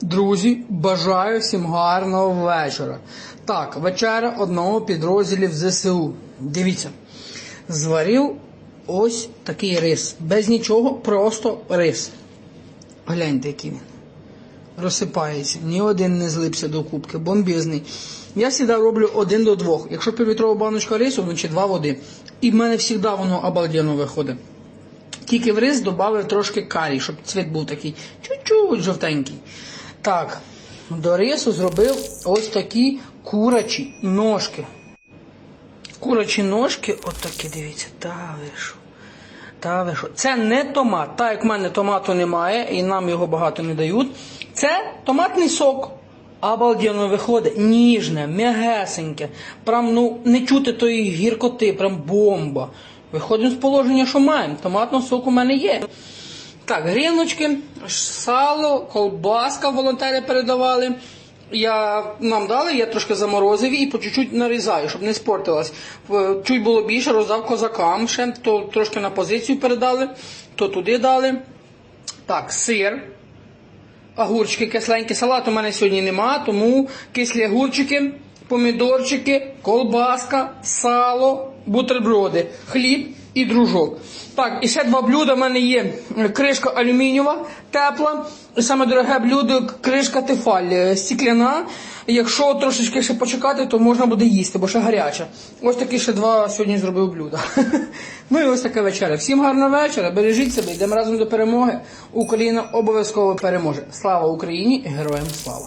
Друзі, бажаю всім гарного вечора. Так, вечеря одного підрозділів ЗСУ. Дивіться, зварив ось такий рис. Без нічого, просто рис. Гляньте, який він. Розсипається. Ні один не злипся до кубки. Бомбізний. Я завжди роблю один до двох. Якщо півлітрова баночка рису, значить два води. І в мене завжди воно обалденно виходить. Тільки в рис додав трошки карі, щоб цвіт був такий чуть-чуть жовтенький. Так, до рису зробив ось такі курачі ножки. Курачі ножки, от такі, дивіться, та ви. Та ви? Це не томат. Так як в мене томату немає і нам його багато не дають. Це томатний сок. Обалденно виходить, ніжне, м'ягесеньке. Прям ну, не чути тої гіркоти, прям бомба. Виходимо з положення, що маємо. Томатного соку в мене є. Так, гріночки, сало, колбаска волонтери передавали. Я нам дали, я трошки заморозив і по чуть-чуть нарізаю, щоб не спортилась. Чуть було більше, роздав козакам ще, то трошки на позицію передали, то туди дали. Так, сир. Огурчики кисленькі, салат у мене сьогодні нема, тому кислі огурчики, помідорчики, колбаска, сало, бутерброди, хліб і дружок. Так, і ще два блюда в мене є. Кришка алюмінієва, тепла. І саме дороге блюдо кришка тефаль, е, стікляна. Якщо трошечки ще почекати, то можна буде їсти, бо ще гаряча. Ось такі ще два сьогодні зробив блюда. ну і ось така вечеря. Всім гарного вечора, бережіть себе, йдемо разом до перемоги. Україна обов'язково переможе. Слава Україні і героям слава!